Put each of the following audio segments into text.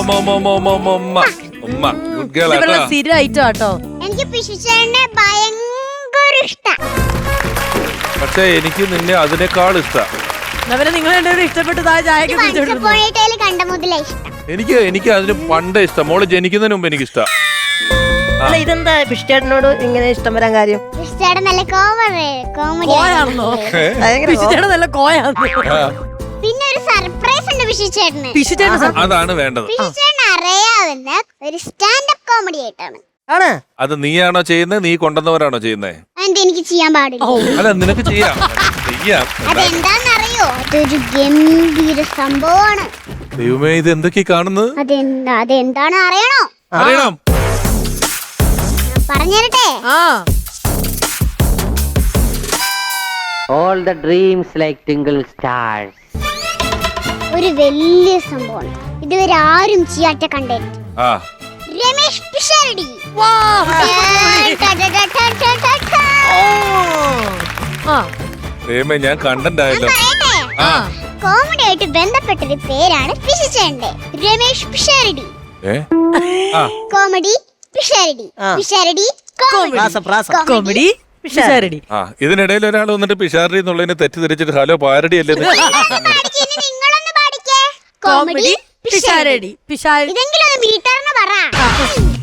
ഉമ്മ ഉമ്മ ഉമ്മ ഉമ്മ ഉമ്മ ഉമ്മ ഉമ്മ ഗുഡ് ഗേൾ ഇവരുടെ സ്ഥിരം ഐറ്റം ആട്ടോ എനിക്ക് പിശുച്ചേട്ടനെ ഭയങ്കര ഇഷ്ട. പക്ഷെ എനിക്ക് നിന്നെ അതിനേക്കാൾ ഇഷ്ടാ. അവരെ നിങ്ങൾ രണ്ടുപേരും ഇഷ്ടപ്പെട്ട് താഴെ ചായക്ക് കുടിച്ചു കൊടുക്കുന്നു കണ്ട മുതലേ ഇഷ്ടം. എനിക്ക് എനിക്ക് അതിന് പണ്ടേ ഇഷ്ടം. മോൾ ജനിക്കുന്നതിന് മുമ്പ് എനിക്ക് ഇഷ്ടം അല്ല ഇതെന്താ? പിഷ്ടേട്ടനോട് ഇങ്ങനെ ഇഷ്ടം വരാൻ കാര്യം? പിശുച്ചേട്ടൻ നല്ല കോമഡി കോമഡി കോയാണെന്നോ ഭയങ്കര പിശുചേട്ടൻ നല്ല ഒരു പിശുച്ചേട്ടന് പിശുചേട്ടൻ അതാണ് വേണ്ടത്. പിശുച്ചേട്ടൻ അറിയാവുന്ന ഒരു സ്റ്റാൻഡപ്പ് കോമഡി ആയിട്ടാണ്. ആണ്. അത് നീയാണോ ചെയ്യുന്നത് നീ കൊണ്ടുവന്നവരാണോ ചെയ്യുന്നത് അതെന്താ എനിക്ക് ചെയ്യാൻ പാടില്ല. അല്ല നിനക്ക് ചെയ്യാം. ചെയ്യാം. അതെന്താന്നറിയോ അതൊരു ഗംഭീര സംഭവമാണ്. ദൈവമേ ഇത് എന്തൊക്കെ കാണുന്നത്? അതെന്താ അതെന്താണ് അറിയണോ? അറിയണം. ഞാൻ പറഞ്ഞുതരട്ടെ ആ. All the dreams like twinkle stars. ഒരു വലിയ സംഭവം ഇതുവരെ ആരും ചെയ്യാത്ത കണ്ടന്റ് ആ. രമേഷ് പിഷാരടി. വാ. ആ. ദൈവമേ ഞാൻ കണ്ടന്റ് ആയല്ലോ ആ. കോമഡി ആയിട്ട് ബന്ധപ്പെട്ടൊരു പേരാണ് പിശിച്ചേണ്ടേ രമേഷ് പിഷാരടി. ഏ? ആ. കോമഡി പിഷാരടി. പിഷാരടി കോമഡി പ്രാസം പ്രാസം കോമഡി പിഷാരടി. ആ ഇതിനിടയിൽ ഒരാൾ വന്നിട്ട് പിഷാരടി എന്നുള്ളതിനെ തെറ്റിദ്ധരിച്ചിട്ട് ഹലോ പാരടി അല്ലേ കോമഡി പിഷാരടി പിഷാരടി ഇതെങ്കിലും ഒന്ന് പറ.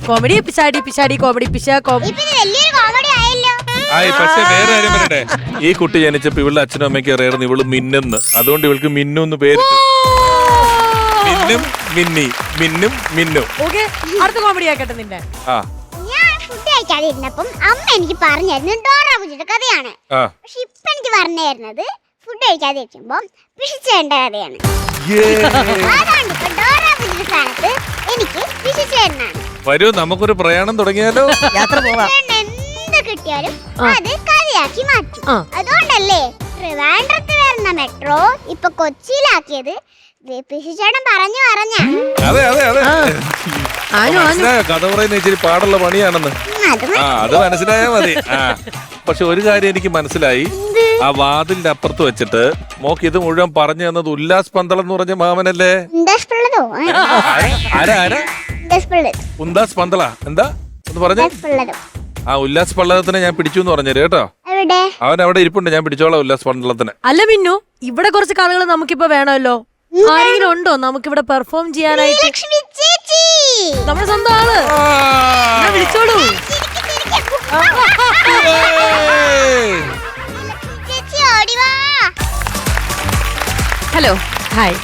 കോമഡി പിഷാടി പിഷാടി കോമഡി പിഷ കോമഡി വലിയൊരു കോമഡി ആയല്ലോ. ആയി പക്ഷെ വേറെ കാര്യം പറയട്ടെ. ഈ കുട്ടി ജനിച്ചപ്പോ ഇവളുടെ അച്ഛനും അമ്മയ്ക്ക് അറിയായിരുന്നു ഇവൾ മിന്നെന്ന്. അതുകൊണ്ട് ഇവൾക്ക് മിന്നു എന്ന് പേര് മിന്നും മിന്നി മിന്നും മിന്നു. ഓക്കെ അടുത്ത കോമഡി ആക്കട്ടെ നിന്റെ ആ. ഞാൻ ഫുഡ് കഴിക്കാതെ ഇരുന്നപ്പം അമ്മ എനിക്ക് പറഞ്ഞു തരുന്നത് ഡോറ കഥയാണ്. പക്ഷെ ഇപ്പൊ എനിക്ക് പറഞ്ഞു തരുന്നത് ഫുഡ് കഴിക്കാതെ വിഷിച്ചേണ്ട പിഷിച്ചേണ്ട കഥയാണ്. അതാണ് ഇപ്പൊ ഡോറ ബുജിയുടെ സ്ഥാനത്ത് എനിക്ക് പിഷിച്ചേട്ടനാണ് വരൂ നമുക്കൊരു പ്രയാണം തുടങ്ങിയാലോ? യാത്ര പോവാം. എന്ത് കിട്ടിയാലും അത് കഥയാക്കി മാറ്റും. ആ. അതുകൊണ്ടല്ലേ ട്രിവാൻഡ്രത്ത് വരുന്ന മെട്രോ ഇപ്പൊ കൊച്ചിയിലാക്കിയത്? പിഷിച്ചേട്ടൻ പറഞ്ഞു പറഞ്ഞ. അതെ അതെ അതെ. ആനു ആനു. മനസ്സിലായോ? കഥ പറയുന്ന ഇച്ചിരി പാടുള്ള പണിയാണെന്ന്. അത് ആ അത് മനസ്സിലായാ മതി. ആ. പക്ഷെ ഒരു കാര്യം എനിക്ക് മനസ്സിലായി. ആ വാതിലിന്റെ അപ്പുറത്ത് വെച്ചിട്ട് മോക്ക് ഇത് മുഴുവൻ പറഞ്ഞു തന്നത് ഉല്ലാസ് പന്തളം എന്ന് പറഞ്ഞ മാമനല്ലേ? ഉന്താസ് ആരാ ആരാ ആരാ? ഇൻഡസ്പിള്ളത് ഉല്ലാസ് പന്തള എന്താ? ഒന്ന് പറഞ്ഞു. ആ ഉല്ലാസ് പള്ളത്തിനെ ഞാൻ പിടിച്ചു എന്ന് പറഞ്ഞു കേട്ടോ? അവൻ അവിടെ ഇരിപ്പുണ്ട് ഞാൻ പിടിച്ചോളാം ഉല്ലാസ് പന്തളത്തിനെ അല്ല മിന്നു ഇവിടെ കുറച്ച് ആളുകൾ നമുക്കിപ്പോ വേണമല്ലോ. ആരെങ്കിലും ഉണ്ടോ? നമുക്ക് ഇവിടെ പെർഫോം ചെയ്യാനായിട്ട് നമ്മുടെ സ്വന്തം ആൾ. വിളിച്ചോളൂ. ഹലോ ഹായ്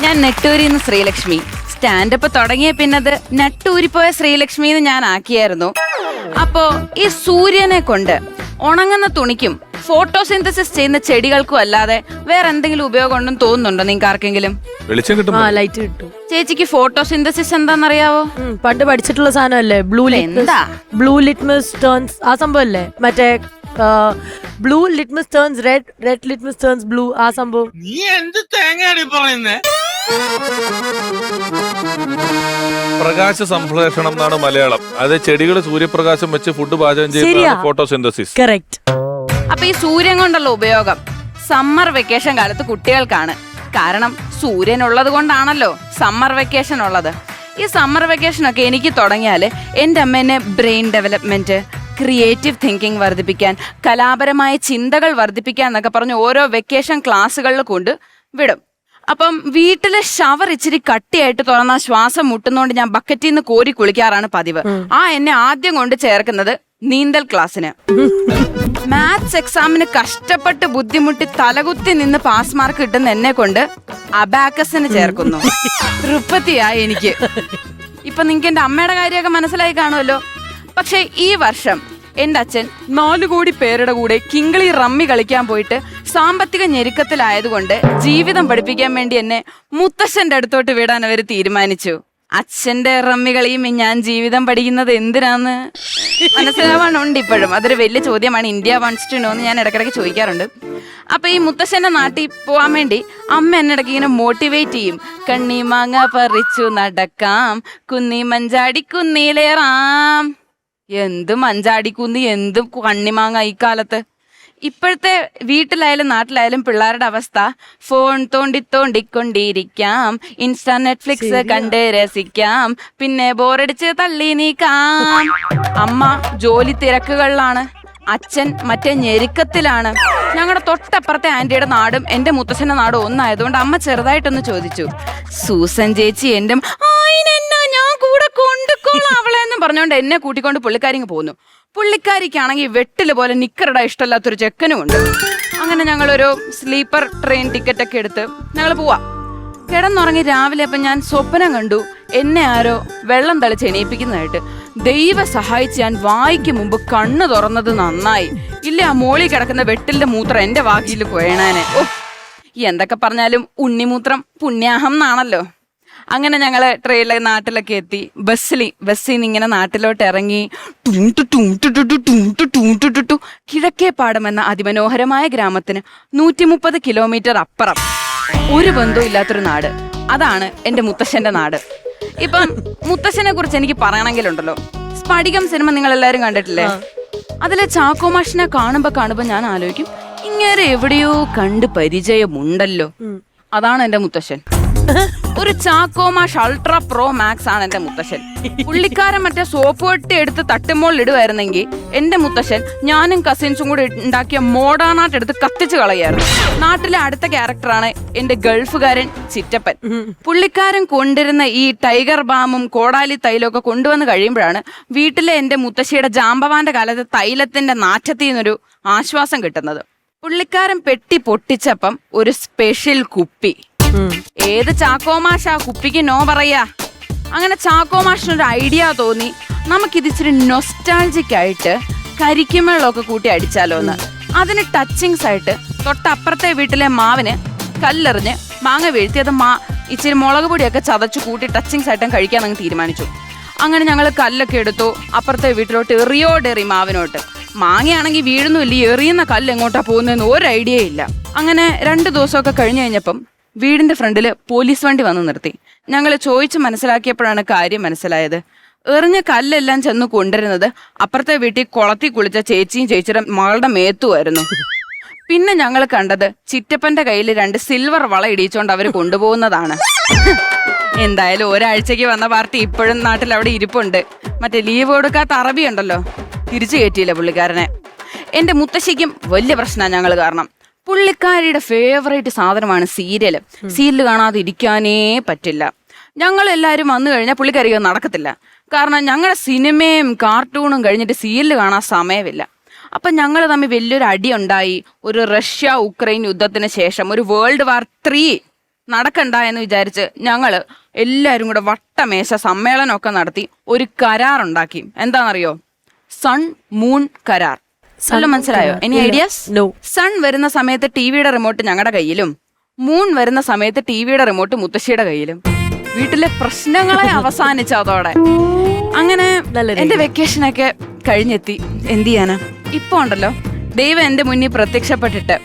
ഞാൻ നെട്ടൂരിൽ നിന്ന് ശ്രീലക്ഷ്മി. സ്റ്റാൻഡപ്പ് തുടങ്ങിയ പിന്നത് നട്ടൂരിപ്പോയ ശ്രീലക്ഷ്മി എന്ന് ഞാൻ ആക്കിയായിരുന്നു. അപ്പോ ഈ സൂര്യനെ കൊണ്ട് ഉണങ്ങുന്ന തുണിക്കും ഫോട്ടോസിന്തസിസ് ചെയ്യുന്ന ചെടികൾക്കും അല്ലാതെ വേറെ എന്തെങ്കിലും ഉപയോഗം ഉണ്ടെന്ന് തോന്നുന്നുണ്ടോ നിങ്ങൾക്ക് ആർക്കെങ്കിലും? വെളിച്ചം ആ കിട്ടുമ്പോ ലൈറ്റ് കിട്ടും. ചേച്ചിക്ക് ഫോട്ടോസിന്തസിസ് എന്താണെന്നറിയാവോ? ഉം, പണ്ട് പഠിച്ചിട്ടുള്ള സാധനമല്ലേ? ബ്ലൂ എന്താ? ബ്ലൂ ലിറ്റ്മസ് ടേൺസ് ആ സംഭവം അല്ലേ മറ്റേ blue litmus turns red red litmus turns blue ആ സംഭവം. നീ എന്ത് തേങ്ങയാണ് പറയുന്നേ? പ്രകാശ സംശ്ലേഷണം എന്നാണ് മലയാളം. അത് ചെടികൾ സൂര്യപ്രകാശം വെച്ച് ഫുഡ് പാചകം ചെയ്യുന്ന ചെയ്യുന്നതാണ് ഫോട്ടോസിന്തസിസ് കറക്റ്റ് അപ്പൊ ഈ സൂര്യൻ കൊണ്ടുള്ള ഉപയോഗം സമ്മർ വെക്കേഷൻ കാലത്ത് കുട്ടികൾക്കാണ്. കാരണം സൂര്യൻ ഉള്ളത് കൊണ്ടാണല്ലോ സമ്മർ വെക്കേഷൻ ഉള്ളത്. ഈ സമ്മർ വെക്കേഷൻ ഒക്കെ എനിക്ക് തുടങ്ങിയാൽ എന്റെ അമ്മേനെ ബ്രെയിൻ ഡെവലപ്മെന്റ് ക്രിയേറ്റീവ് തിങ്കിങ് വർദ്ധിപ്പിക്കാൻ കലാപരമായ ചിന്തകൾ വർദ്ധിപ്പിക്കാൻ എന്നൊക്കെ പറഞ്ഞ് ഓരോ വെക്കേഷൻ ക്ലാസ്സുകളിൽ കൊണ്ട് വിടും. അപ്പം വീട്ടിലെ ഷവർ ഇച്ചിരി കട്ടിയായിട്ട് തുറന്ന ശ്വാസം മുട്ടുന്നോണ്ട് ഞാൻ ബക്കറ്റിൽ നിന്ന് കോരി കുളിക്കാറാണ് പതിവ്. ആ എന്നെ ആദ്യം കൊണ്ട് ചേർക്കുന്നത് നീന്തൽ ക്ലാസ്സിന്. മാത്സ് എക്സാമിന് കഷ്ടപ്പെട്ട് ബുദ്ധിമുട്ടി തലകുത്തി നിന്ന് പാസ് മാർക്ക് കിട്ടുന്ന എന്നെ കൊണ്ട് അബാക്കസിന് ചേർക്കുന്നു. തൃപ്തിയായി എനിക്ക്. ഇപ്പൊ നിങ്ങക്ക് എന്റെ അമ്മയുടെ കാര്യമൊക്കെ മനസ്സിലായി കാണുമല്ലോ. പക്ഷെ ഈ വർഷം എന്റെ അച്ഛൻ നാലു കോടി പേരുടെ കൂടെ കിങ്കിളി റമ്മി കളിക്കാൻ പോയിട്ട് സാമ്പത്തിക ഞെരുക്കത്തിലായതുകൊണ്ട് ജീവിതം പഠിപ്പിക്കാൻ വേണ്ടി എന്നെ മുത്തശ്ശന്റെ അടുത്തോട്ട് വിടാൻ അവർ തീരുമാനിച്ചു. അച്ഛന്റെ റമ്മി കളിയും ഞാൻ ജീവിതം പഠിക്കുന്നത് എന്തിനാന്ന്? മനസ്സിലാവാനുണ്ട് ഇപ്പോഴും. അതൊരു വലിയ ചോദ്യമാണ്. ഇന്ത്യ വൺസ് ടു നോ എന്ന് ഞാൻ ഇടയ്ക്കിടയ്ക്ക് ചോദിക്കാറുണ്ട്. അപ്പൊ ഈ മുത്തശ്ശന്റെ നാട്ടിൽ പോവാൻ വേണ്ടി അമ്മ എന്നെ ഇടയ്ക്ക് ഇങ്ങനെ മോട്ടിവേറ്റ് ചെയ്യും. കണ്ണി മാങ്ങ പറിച്ചു നടക്കാം. കുന്നി മഞ്ചാടി കുന്നിലേറാം. എന്ത് മഞ്ചാടി കുന്നി എന്ത് കണ്ണിമാങ്ങ ഈ കാലത്ത്? ഇപ്പോഴത്തെ വീട്ടിലായാലും നാട്ടിലായാലും പിള്ളേരുടെ അവസ്ഥ ഫോൺ തോണ്ടി തോണ്ടിക്കൊണ്ടിരിക്കാം ഇൻസ്റ്റാ നെറ്റ്ഫ്ലിക്സ് കണ്ട് രസിക്കാം. പിന്നെ ബോറടിച്ച് തള്ളി നീക്കാം. അമ്മ ജോലി തിരക്കുകളിലാണ്. അച്ഛൻ മറ്റേ ഞെരുക്കത്തിലാണ്. ഞങ്ങളുടെ തൊട്ടപ്പുറത്തെ ആന്റിയുടെ നാടും എന്റെ മുത്തശ്ശന്റെ നാടും ഒന്നായതുകൊണ്ട് അമ്മ ചെറുതായിട്ടൊന്ന് ചോദിച്ചു സൂസൻ ചേച്ചി എന്റെ ഞാൻ കൂടെ കൊണ്ടുക്കോളാം. പറഞ്ഞുകൊണ്ട് എന്നെ കൂട്ടിക്കൊണ്ട് പുള്ളിക്കാരിങ്ങ് പോന്നു. പുള്ളിക്കാരിക്കാണെങ്കിൽ വെട്ടിൽ പോലെ നിക്കറുടെ ഇഷ്ടമല്ലാത്തൊരു ചെക്കനും ഉണ്ട്. അങ്ങനെ ഞങ്ങളൊരു സ്ലീപ്പർ ട്രെയിൻ ടിക്കറ്റ് ഒക്കെ എടുത്ത് ഞങ്ങൾ പോവാം. കിടന്നുറങ്ങി രാവിലെ അപ്പം ഞാൻ സ്വപ്നം കണ്ടു. എന്നെ ആരോ വെള്ളം തളിച്ച് എണീപ്പിക്കുന്നതായിട്ട്. ദൈവ സഹായിച്ച് ഞാൻ വായിക്ക് മുമ്പ് കണ്ണ് തുറന്നത് നന്നായി. ഇല്ല ആ മോളി കിടക്കുന്ന വെട്ടിലിന്റെ മൂത്രം എന്റെ വാക്കിയിൽ പോയണേ ഓ എന്തൊക്കെ പറഞ്ഞാലും ഉണ്ണിമൂത്രം പുണ്യാഹം എന്നാണല്ലോ. അങ്ങനെ ഞങ്ങൾ ട്രെയിനിലെ നാട്ടിലൊക്കെ എത്തി ബസ്സിൽ ബസ്സിൽ നിന്ന് ഇങ്ങനെ നാട്ടിലോട്ട് ഇറങ്ങി കിഴക്കേ ടു ടു ടു ടു ടു ടു ടു ടു. എന്ന അതിമനോഹരമായ ഗ്രാമത്തിന് നൂറ്റി മുപ്പത് കിലോമീറ്റർ അപ്പുറം ഒരു ബന്ധവും ഇല്ലാത്തൊരു നാട് അതാണ് എന്റെ മുത്തശ്ശന്റെ നാട് ഇപ്പം മുത്തശ്ശനെ കുറിച്ച് എനിക്ക് പറയണമെങ്കിലുണ്ടല്ലോ സ്പടികം സിനിമ നിങ്ങൾ എല്ലാരും കണ്ടിട്ടില്ലേ അതിലെ ചാക്കോമാഷിനെ കാണുമ്പോ കാണുമ്പോ ഞാൻ ആലോചിക്കും ഇങ്ങനെ എവിടെയോ കണ്ട് പരിചയമുണ്ടല്ലോ അതാണ് എന്റെ മുത്തശ്ശൻ ഒരു ചാക്കോമാഷ് അൾട്രാ പ്രോ മാക്സ് ആണ് എന്റെ മുത്തശ്ശൻ. പുള്ളിക്കാരൻ മറ്റേ സോപ്പ് വെട്ടി എടുത്ത് തട്ടുമ്പോൾ ഇടുമായിരുന്നെങ്കിൽ എന്റെ മുത്തശ്ശൻ ഞാനും കസിൻസും കൂടി ഉണ്ടാക്കിയ മോഡേണായിട്ട് എടുത്ത് കത്തിച്ചു കളയായിരുന്നു നാട്ടിലെ അടുത്ത ക്യാരക്ടറാണ് എന്റെ ഗൾഫുകാരൻ ചിറ്റപ്പൻ. പുള്ളിക്കാരൻ കൊണ്ടിരുന്ന ഈ ടൈഗർ ബാമും കോടാലി തൈലവും ഒക്കെ കൊണ്ടുവന്ന് കഴിയുമ്പോഴാണ് വീട്ടിലെ എന്റെ മുത്തശ്ശിയുടെ ജാമ്പവാന്റെ കാലത്ത് തൈലത്തിന്റെ നാറ്റത്തിൽ നിന്നൊരു ആശ്വാസം കിട്ടുന്നത്. പുള്ളിക്കാരൻ പെട്ടി പൊട്ടിച്ചപ്പം ഒരു സ്പെഷ്യൽ കുപ്പി. ഏത് ചാക്കോമാഷ കുപ്പിക്ക് നോ പറയാ? അങ്ങനെ ചാക്കോമാഷിനൊരു ഐഡിയ തോന്നി. നമുക്ക് ഇതിച്ചിരി നൊസ്റ്റാൾജിക് ആയിട്ട് കരിക്കുമെള്ളമൊക്കെ കൂട്ടി അടിച്ചാലോ എന്ന് അതിന് ടച്ചിങ്സ് ആയിട്ട് തൊട്ടപ്പുറത്തെ വീട്ടിലെ മാവിന് കല്ലെറിഞ്ഞ് മാങ്ങ വീഴ്ത്തി അത് മാ ഇച്ചിരി മുളക് പൊടിയൊക്കെ ചതച്ച് കൂട്ടി ടച്ചിങ്സ് ആയിട്ടും കഴിക്കാൻ അങ്ങ് തീരുമാനിച്ചു. അങ്ങനെ ഞങ്ങൾ കല്ലൊക്കെ എടുത്തു അപ്പുറത്തെ വീട്ടിലോട്ട് എറിയോടെറി മാവിനോട്ട്. മാങ്ങയാണെങ്കിൽ വീഴുന്നുമില്ല ഈ എറിയുന്ന കല്ല് എങ്ങോട്ടാ പോകുന്നതെന്ന് ഒരു ഐഡിയ ഇല്ല. അങ്ങനെ രണ്ട് ദിവസമൊക്കെ കഴിഞ്ഞു കഴിഞ്ഞപ്പം വീടിന്റെ ഫ്രണ്ടിൽ പോലീസ് വണ്ടി വന്നു നിർത്തി. ഞങ്ങൾ ചോദിച്ച് മനസ്സിലാക്കിയപ്പോഴാണ് കാര്യം മനസ്സിലായത്. എറിഞ്ഞ കല്ലെല്ലാം ചെന്ന് കൊണ്ടുവരുന്നത് അപ്പുറത്തെ വീട്ടിൽ കുളത്തി കുളിച്ച ചേച്ചിയും ചേച്ചിയുടെ മകളുടെ മേത്തുമായിരുന്നു പിന്നെ ഞങ്ങൾ കണ്ടത് ചിറ്റപ്പന്റെ കയ്യിൽ രണ്ട് സിൽവർ വള ഇടിച്ചുകൊണ്ട് അവർ കൊണ്ടുപോകുന്നതാണ്. എന്തായാലും ഒരാഴ്ചക്ക് വന്ന പാർട്ടി ഇപ്പോഴും നാട്ടിൽ അവിടെ ഇരിപ്പുണ്ട്. മറ്റേ ലീവ് കൊടുക്കാത്ത അറബി ഉണ്ടല്ലോ തിരിച്ചു കയറ്റിയില്ല പുള്ളിക്കാരനെ? എന്റെ മുത്തശ്ശിക്കും വലിയ പ്രശ്നമാണ് ഞങ്ങൾ കാരണം. പുള്ളിക്കാരിയുടെ ഫേവറേറ്റ് സാധനമാണ് സീരിയൽ. സീരിയൽ കാണാതെ ഇരിക്കാനേ പറ്റില്ല. ഞങ്ങൾ എല്ലാവരും വന്നു കഴിഞ്ഞാൽ പുള്ളിക്കാരിക്ക് നടക്കത്തില്ല. കാരണം ഞങ്ങളുടെ സിനിമയും കാർട്ടൂണും കഴിഞ്ഞിട്ട് സീരിയൽ കാണാൻ സമയമില്ല. അപ്പം ഞങ്ങൾ തമ്മിൽ വലിയൊരു അടി ഉണ്ടായി ഒരു റഷ്യ ഉക്രൈൻ യുദ്ധത്തിന് ശേഷം ഒരു വേൾഡ് വാർ ത്രീ നടക്കണ്ട എന്ന് വിചാരിച്ച് ഞങ്ങൾ എല്ലാവരും കൂടെ വട്ടമേശ സമ്മേളനമൊക്കെ നടത്തി ഒരു കരാറുണ്ടാക്കി. എന്താണെന്നറിയോ? സൺ മൂൺ കരാർ. വല്ലതും മനസ്സിലായോ? എനി ഐഡിയാസ് നോ സൺ വരുന്ന സമയത്ത് ടിവിയുടെ റിമോട്ട് ഞങ്ങളുടെ കയ്യിലും. മൂൺ വരുന്ന സമയത്ത് ടിവിയുടെ റിമോട്ട് മുത്തശ്ശിയുടെ കയ്യിലും. വീട്ടിലെ പ്രശ്നങ്ങളെ അവസാനിച്ച അതോടെ. അങ്ങനെ എന്റെ വെക്കേഷനൊക്കെ കഴിഞ്ഞെത്തി. എന്ത് ചെയ്യാനാ? ഇപ്പൊ ഉണ്ടല്ലോ. ദൈവം എന്റെ മുന്നിൽ പ്രത്യക്ഷപ്പെട്ടിട്ട്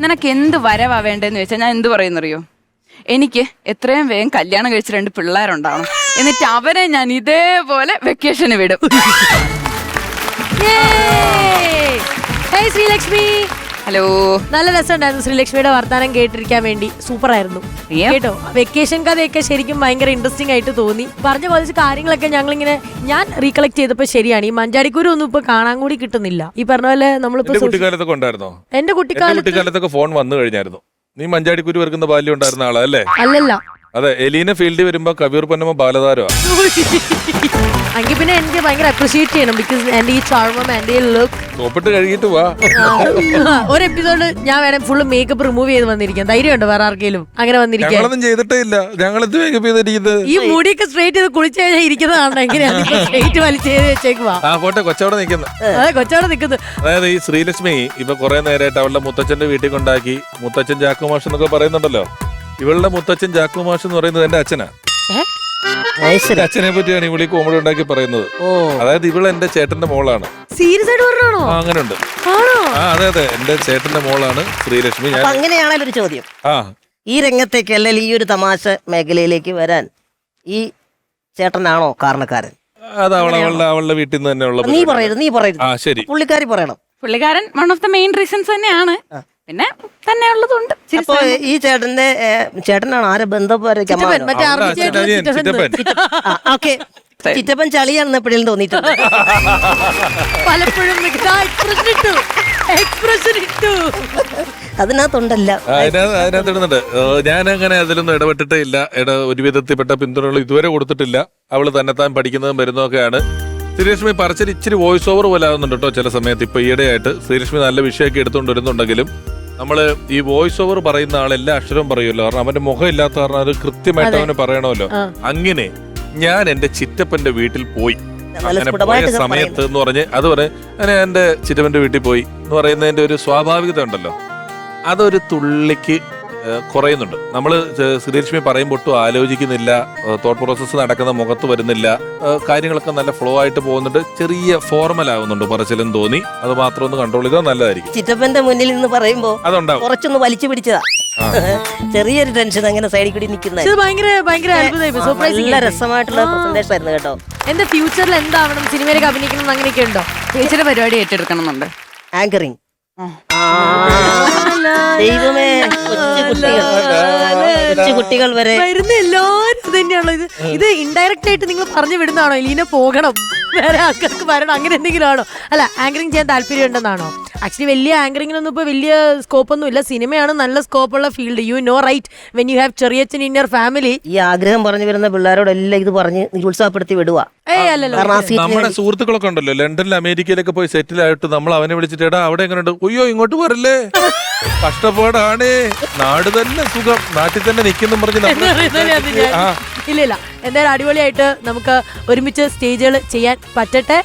നിനക്ക് എന്ത് വരവാ വേണ്ടതെന്ന് ചോദിച്ചാൽ ഞാൻ എന്ത് പറയുന്നറിയോ? എനിക്ക് എത്രയും വേഗം കല്യാണം കഴിച്ച രണ്ട് പിള്ളേരുണ്ടാവണം. എന്നിട്ട് അവരെ ഞാൻ ഇതേപോലെ വെക്കേഷന് വിടും. ഹേയ് ശ്രീലക്ഷ്മി. ഹലോ നല്ല രസമുണ്ടായിരുന്നു ശ്രീലക്ഷ്മിയുടെ വർത്താനം കേട്ടിരിക്കാൻ വേണ്ടി. സൂപ്പർ ആയിരുന്നു Yeah. കേട്ടോ? വെക്കേഷൻ കഥയൊക്കെ ശരിക്കും ഭയങ്കര ഇൻട്രസ്റ്റിംഗ് ആയിട്ട് തോന്നി. പറഞ്ഞ കുറച്ച് കാര്യങ്ങളൊക്കെ ഞങ്ങളിങ്ങനെ ഞാൻ റീകളക്ട് ചെയ്തപ്പോ ശരിയാണ്. ഈ മഞ്ചാടിക്കൂര് ഒന്നും ഇപ്പൊ കാണാൻ കൂടി കിട്ടുന്നില്ല. ഈ പറഞ്ഞ പോലെ നമ്മളിപ്പോ എന്റെ social- കുട്ടിക്കാലത്തൊക്കെ ഉണ്ടായിരുന്നോ? എന്റെ എന്റെ കുട്ടിക്കാലത്ത് കുട്ടിക്കാലത്തൊക്കെ ഫോൺ വന്നു കഴിഞ്ഞായിരുന്നു. നീ മഞ്ചാടിക്കുരു വെറുക്കുന്ന ബാല്യം ഉണ്ടായിരുന്ന ആളാ അല്ലേ? അല്ലല്ല. അതെ എലീന ഫീൽഡിൽ വരുമ്പോ കബീർ പൊന്നമ്മ ബാലതാരോ എങ്കിൽ പിന്നെ എനിക്ക് ഭയങ്കര അപ്രീഷിയേറ്റ് ചെയ്യണം ബിക്കോസ് എന്റെ ഈ ചാർമം എന്റെ ഈ ലുക്ക് തോപ്പിട്ട് കഴുകിട്ട് വാ. ഒരു എപ്പിസോഡ് ഞാൻ വേണം ഫുള്ള് മേക്കപ്പ് റിമൂവ് ചെയ്ത് വന്നിരിക്കാം. ധൈര്യമുണ്ട് വേറെ ആർക്കെങ്കിലും? അങ്ങനെ വന്നിരിക്കാം ഞങ്ങളൊന്നും ചെയ്തിട്ടേ ഇല്ല. ഞങ്ങൾ എന്ത് മേക്കപ്പ് ചെയ്തിരിക്കുന്നത്? ഈ മുടിയൊക്കെ സ്ട്രേറ്റ് ചെയ്ത് കുളിച്ചു കഴിഞ്ഞാൽ ഇരിക്കുന്നതാണ് എങ്ങനെയാണ് സ്ട്രേറ്റ് വലിച്ചു ചെയ്ത് വെച്ചേക്കുവാ? ആ പോട്ടെ കൊച്ചവിടെ നിൽക്കുന്നു അതെ കൊച്ചവിടെ നിൽക്കുന്നു അതായത് ഈ ശ്രീലക്ഷ്മി ഇപ്പൊ കുറെ നേരമായിട്ട് അവളുടെ മുത്തച്ഛന്റെ വീട്ടിൽ കൊണ്ടാക്കി മുത്തച്ഛൻ ജാക്കുമാഷ് എന്നൊക്കെ പറയുന്നുണ്ടല്ലോ. ഇവളുടെ മുത്തച്ഛൻ ജാക്കുമാഷ് എന്ന് പറയുന്നത് എന്റെ അച്ഛനാ. എന്റെ അച്ഛനെ പറ്റിയാണ് ഇവളി കോമഡി ഉണ്ടാക്കി പറയുന്നത്. അതായത് ഇവൾ എന്റെ ചേട്ടന്റെ മോളാണ്. സീരിയസ് ആയിട്ട് പറഞ്ഞാണോ ആ അങ്ങനെ ഉണ്ട് ആ അതെ അതെ. എന്റെ ചേട്ടന്റെ മോളാണ് ശ്രീലക്ഷ്മി. ഞാൻ അങ്ങനെയാണല്ലോ ഒരു ചോദ്യം. ആ. ഈ രംഗത്തേക്ക് അല്ലെങ്കിൽ ഈ ഒരു തമാശ മേഖലയിലേക്ക് വരാൻ ഈ ചേട്ടനാണോ കാരണക്കാരൻ? അത് അവളുടെ അവളുടെ വീട്ടിൽ നിന്ന് തന്നെ ഉള്ള നീ പറയരുത് നീ പറയരുത്. ആ ശരി. പുള്ളിക്കാരി പറയണം. പുള്ളിക്കാരൻ one of the main reasons തന്നെയാണ്. പിന്നെ തന്നെ ഉള്ളതുണ്ട് അപ്പൊ ഈ ചേട്ടന്റെ ചേട്ടനാണ് ആരെ ബന്ധപ്പെട്ട ചിറ്റപ്പൻ, ചളിയാണെന്ന് എപ്പോഴും തോന്നിയിട്ടുണ്ട്? പലപ്പോഴും എക്സ്പ്രഷൻ ഇട്ടു. അതിനകത്തുണ്ടല്ല. ഞാൻ അങ്ങനെ അതിലൊന്നും ഇടപെട്ടിട്ടേ ഇല്ല. ഇട ഒരു വിധത്തിൽപ്പെട്ട പിന്തുണകൾ ഇതുവരെ കൊടുത്തിട്ടില്ല. അവൾ തന്നെത്താൻ പഠിക്കുന്നതും വരുന്നതൊക്കെയാണ്. ശ്രീലക്ഷ്മി പറച്ചിൽ ഇച്ചിരി വോയിസ് ഓവർ പോലെ ആകുന്നുണ്ട് കേട്ടോ ചില സമയത്ത്. ഇപ്പൊ ഈയിടെയായിട്ട് ശ്രീലക്ഷ്മി നല്ല വിഷയമൊക്കെ എടുത്തുകൊണ്ട് വരുന്നുണ്ടെങ്കിലും നമ്മൾ ഈ വോയിസ് ഓവർ പറയുന്ന ആൾ എല്ലാ അക്ഷരവും പറയുമല്ലോ. കാരണം അവന്റെ മുഖം ഇല്ലാത്ത കാരണം അത് കൃത്യമായിട്ട് അവന് പറയണമല്ലോ. അങ്ങനെ ഞാൻ എന്റെ ചിറ്റപ്പന്റെ വീട്ടിൽ പോയി. അങ്ങനെ പോയ സമയത്ത് എന്ന് പറഞ്ഞ് അത് പറഞ്ഞ് അങ്ങനെ എന്റെ ചിറ്റപ്പന്റെ വീട്ടിൽ പോയി എന്ന് പറയുന്നതിന്റെ ഒരു സ്വാഭാവികത ഉണ്ടല്ലോ. അതൊരു തുള്ളിക്ക് കുറയുന്നുണ്ട്. നമ്മൾ ശ്രീലക്ഷ്മി പറയുമ്പോൾ ഒട്ടും ആലോചിക്കുന്നില്ല. തോട്ട് പ്രോസസ്സ് നടക്കുന്ന മുഖത്ത് വരുന്നില്ല. കാര്യങ്ങളൊക്കെ നല്ല ഫ്ലോ ആയിട്ട് പോകുന്നുണ്ട്. ചെറിയ ഫോർമൽ ആവുന്നുണ്ട് പറച്ചിലും തോന്നി. അത് മാത്രം ഒന്ന് കൺട്രോൾ ചെയ്താൽ നല്ലതായിരിക്കും. ചിറ്റപ്പന്റെ മുന്നിൽ നിന്ന് പറയുമ്പോ അതുണ്ടാവും. കുറച്ചൊന്ന് വലിച്ചു പിടിച്ചതാ. ചെറിയൊരു ടെൻഷൻ അങ്ങനെ സൈഡിൽ കൂടി നിൽക്കുന്ന ഇത് ഭയങ്കര ഭയങ്കര അത്ഭുതമായി സർപ്രൈസിംഗ് നല്ല രസമായിട്ടുള്ള പ്രസന്റേഷൻ ആയിരുന്നു കേട്ടോ. എന്റെ ഫ്യൂച്ചറിൽ എന്താവണം? സിനിമയിലേക്ക് അഭിനയിക്കണം എന്ന് അങ്ങനെയൊക്കെ ഉണ്ടോ? ചേച്ചിയുടെ പരിപാടി ഏറ്റെടുക്കണം എന്നുണ്ട് ആങ്കറിങ് ആ. ദൈവമേ കുട്ടികൾ. വരെ. വരുന്ന എല്ലാരും ഇത് ഇത്. ഇൻഡയറക്റ്റ് ആയിട്ട് നിങ്ങൾ പറഞ്ഞു വിടുന്നതാണോ ലീന പോകണം. വേറെ ആൾക്കാർക്ക് വരണം. അങ്ങനെ എന്തെങ്കിലും ആണോ? അല്ല ആങ്കറിങ് ചെയ്യാൻ താല്പര്യം ഉണ്ടെന്നാണോ ആക്ച്വലി വലിയ ആങ്കറിങ്ങിനൊന്നും ഇപ്പോൾ വലിയ സ്കോപ്പ് ഒന്നും ഇല്ല. സിനിമയാണ് നല്ല സ്കോപ്പുള്ള field you know right when you have ചെറിയച്ചൻ in your family ഈ ആഗ്രഹം പറഞ്ഞു വരുന്ന പിള്ളേരോടെല്ലാം ഇത് പറഞ്ഞ് നിരുത്സാഹപ്പെടുത്തി വിടുക ഏയ് അല്ലല്ലോ നമ്മുടെ സുഹൃത്തുക്കളൊക്കെ ഉണ്ടല്ലോ. ലണ്ടനിൽ അമേരിക്കയിലൊക്കെ പോയി സെറ്റിൽ ആയിട്ട് നമ്മൾ അവനെ വിളിച്ചിട്ട് എടാ അവിടെ എങ്ങനെയുണ്ട് അയ്യോ ഇങ്ങോട്ട് വരല്ലേ കഷ്ടപ്പാടാണ്. നാട് തന്നെ സുഖം. നാട്ടിൽ തന്നെ നിൽക്കുന്നു പറഞ്ഞ് നമ്മൾ ഇല്ല ഇല്ല. എന്തായാലും അടിപൊളിയായിട്ട് നമുക്ക് ഒരുമിച്ച് സ്റ്റേജുകൾ ചെയ്യാൻ പറ്റട്ടെ?